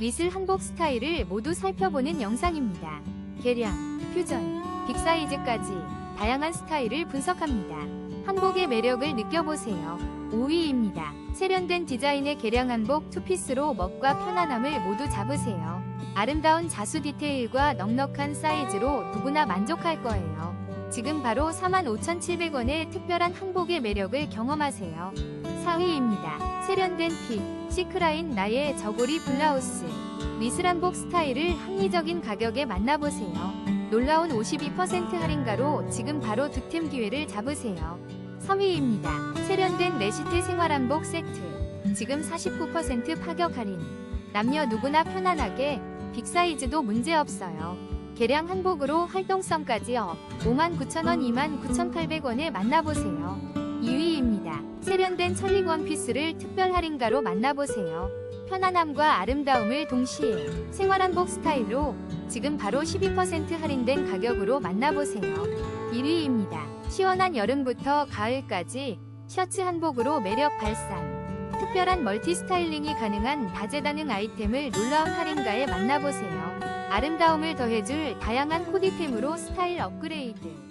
미슬 한복 스타일을 모두 살펴보는 영상입니다. 개량, 퓨전, 빅사이즈까지 다양한 스타일을 분석합니다. 한복의 매력을 느껴보세요. 5위입니다. 세련된 디자인의 개량 한복 투피스로 멋과 편안함을 모두 잡으세요. 아름다운 자수 디테일과 넉넉한 사이즈로 누구나 만족할 거예요. 지금 바로 45,700원의 특별한 한복의 매력을 경험하세요. 4위입니다. 세련된 핏, 시크라인 나의 저고리 블라우스. 미슬한복 스타일을 합리적인 가격에 만나보세요. 놀라운 52% 할인가로 지금 바로 득템 기회를 잡으세요. 3위입니다. 세련된 레시트 생활한복 세트. 지금 49% 파격 할인. 남녀 누구나 편안하게 빅사이즈도 문제없어요. 개량 한복으로 활동성까지 업. 59,000원, 29,800원에 만나보세요. 2위입니다. 세련된 천릭 원피스를 특별 할인가로 만나보세요. 편안함과 아름다움을 동시에 생활한복 스타일로 지금 바로 12% 할인된 가격으로 만나보세요. 1위입니다. 시원한 여름부터 가을까지 셔츠 한복으로 매력 발산. 특별한 멀티 스타일링이 가능한 다재다능 아이템을 놀라운 할인가에 만나보세요. 아름다움을 더해줄 다양한 코디템으로 스타일 업그레이드.